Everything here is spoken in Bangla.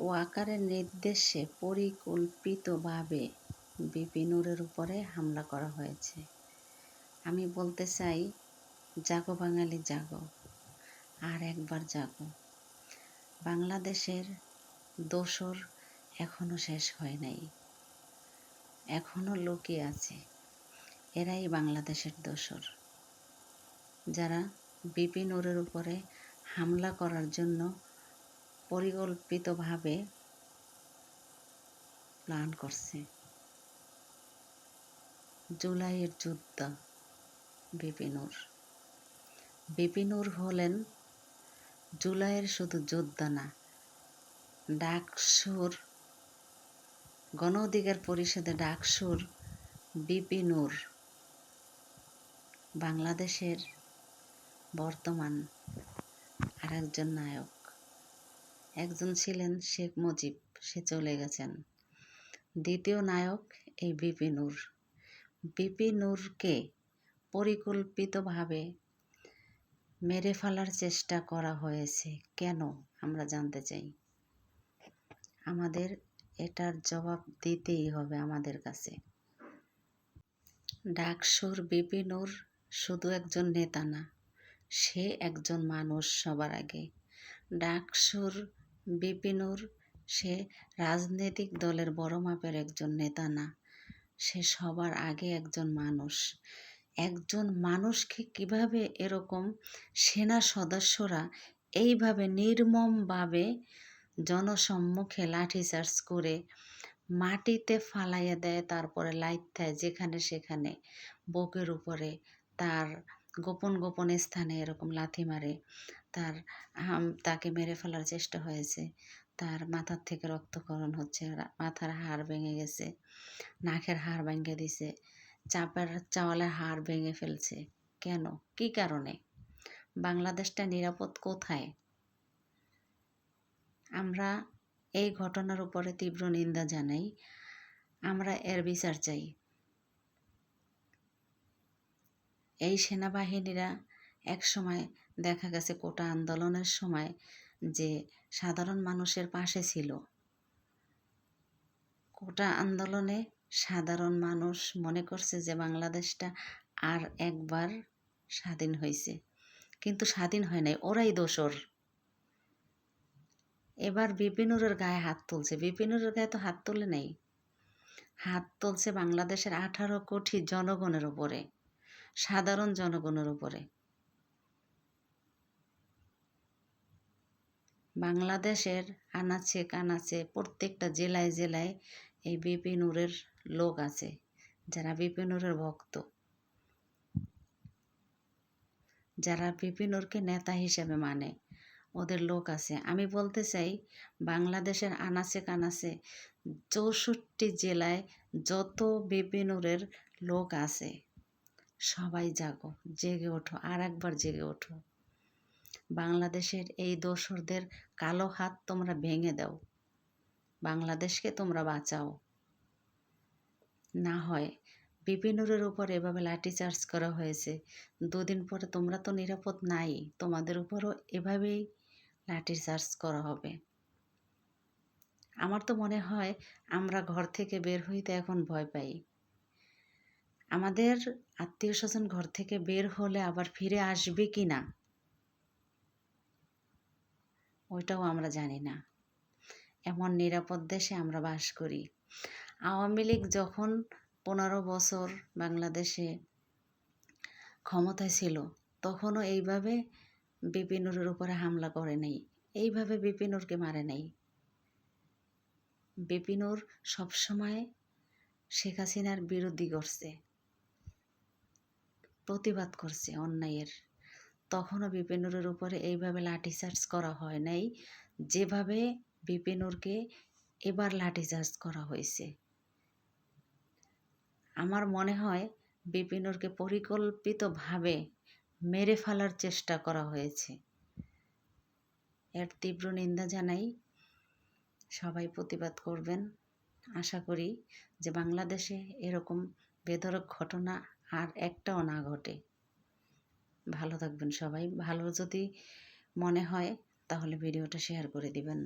ওয়াকারের নির্দেশে পরিকল্পিতভাবে বিপিনুরের উপরে হামলা করা হয়েছে। আমি বলতে চাই, জাগো বাঙালি, জাগো। আর একবার জাগো। বাংলাদেশের দোসর এখনও শেষ হয় নাই। এখনও লুকিয়ে আছে। এরাই বাংলাদেশের দোসর। যারা বিপিনুরের উপরে হামলা করার জন্য পরিকল্পিতভাবে প্ল্যান করছে। জুলাইয়ের যুদ্ধ, বিপিনুর। বিপিনুর হলেন জুলাইয়ের শুধু যোদ্ধা না, ডাকসুর গণ অধিকার পরিষদে ডাকসুর বিপিনুর, বাংলাদেশের বর্তমান আর একজন নায়ক। একজন ছিলেন শেখ মুজিব, সে চলে গেছেন। দ্বিতীয় নায়ক এই বিপিনুর বিপিনুরকে পরিকল্পিতভাবে মেরে ফেলার চেষ্টা করা হয়েছে। কেন? আমরা জানতে চাই। আমাদের এটার জবাব দিতেই হবে আমাদের কাছে। ডাকসুর বিপিনুর শুধু একজন নেতা না, সে একজন মানুষ সবার আগে। ডাকসুর বিপিনুর সে রাজনৈতিক দলের বড় মাপের একজন নেতা না, সে সবার আগে একজন মানুষ। একজন মানুষকে কীভাবে এরকম সেনা সদস্যরা এইভাবে নির্মমভাবে জনসম্মুখে লাঠিচার্জ করে মাটিতে ফালাইয়া দেয়, তারপরে লাইট দেয় যেখানে সেখানে, বুকের উপরে তার গোপন গোপন স্থানে এরকম লাথি মারে তার তাকে মেরে ফেলার চেষ্টা হয়েছে। তার মাথার থেকে রক্তকরণ হচ্ছে মাথার হাড় ভেঙে গেছে, নাকের হাড় ভেঙে দিছে, চাপের চাওয়ালের হাড় ভেঙে ফেলছে। কেন? কি কারণে? বাংলাদেশটা নিরাপদ কোথায়? আমরা এই ঘটনার উপরে তীব্র নিন্দা জানাই। আমরা এর বিচার চাই। এই সেনাবাহিনীরা এক সময় দেখা গেছে কোটা আন্দোলনের সময় যে সাধারণ মানুষের পাশে ছিল। কোটা আন্দোলনে সাধারণ মানুষ মনে করছে যে বাংলাদেশটা আর একবার স্বাধীন হয়েছে। কিন্তু স্বাধীন হয় নাই, ওরাই দোসর এবার বিপিনুরের গায়ে হাত তুলছে। বিপিনুরের গায়ে তো হাত তুলে নেই। হাত তুলছে বাংলাদেশের আঠারো কোটি জনগণের উপরে, সাধারণ জনগণের উপরে। বাংলাদেশের আনাচে কানাচে প্রত্যেকটা জেলায় জেলায় এই বিপিনুরের লোক আছে, যারা বিপিনুরের ভক্ত। যারা বিপিনুরকে নেতা হিসেবে মানে ওদের লোক আছে। আমি বলতে চাই, বাংলাদেশের আনাচে কানাচে চৌষট্টি জেলায় যত বিপিনুরের লোক আছে, সবাই জাগো, জেগে ওঠো আর একবার জেগে ওঠো। বাংলাদেশের এই দোসরদের কালো হাত তোমরা ভেঙে দাও। বাংলাদেশকে তোমরা বাঁচাও। না হয় বিপিনুরের উপর এভাবে লাঠিচার্জ করা হয়েছে। দুদিন পরে তোমরা তো নিরাপদ নাই, তোমাদের উপরও এভাবেই লাঠিচার্জ করা হবে। আমার তো মনে হয় আমরা ঘর থেকে বের হইতে এখন ভয় পাই। আমাদের আত্মীয় স্বজন ঘর থেকে বের হলে আবার ফিরে আসবে কি না ওইটাও আমরা জানি না। এমন নিরাপদ দেশে আমরা বাস করি। আওয়ামী লীগ যখন পনেরো বছর বাংলাদেশে ক্ষমতায় ছিল, তখনও এইভাবে বিপিনুরের উপরে হামলা করে নেই। এইভাবে বিপিনুরকে মারে নেই। বিপিনুর সবসময় শেখ হাসিনার বিরোধী করছে, প্রতিবাদ করছে অন্যায়ের। তখনও বিপিনুরের উপরে এইভাবে লাঠিচার্জ করা হয় নাই। যেভাবে বিপিনুরকে এবার লাঠিচার্জ করা হয়েছে। আমার মনে হয় বিপিনুরকে পরিকল্পিতভাবে মেরে ফেলার চেষ্টা করা হয়েছে। এর তীব্র নিন্দা জানাই সবাই প্রতিবাদ করবেন। আশা করি যে বাংলাদেশে এরকম বেধরক ঘটনা আর একটাও না ঘটে। ভালো থাকবেন সবাই। ভালো যদি মনে হয় তাহলে ভিডিওটা শেয়ার করে দিবেন।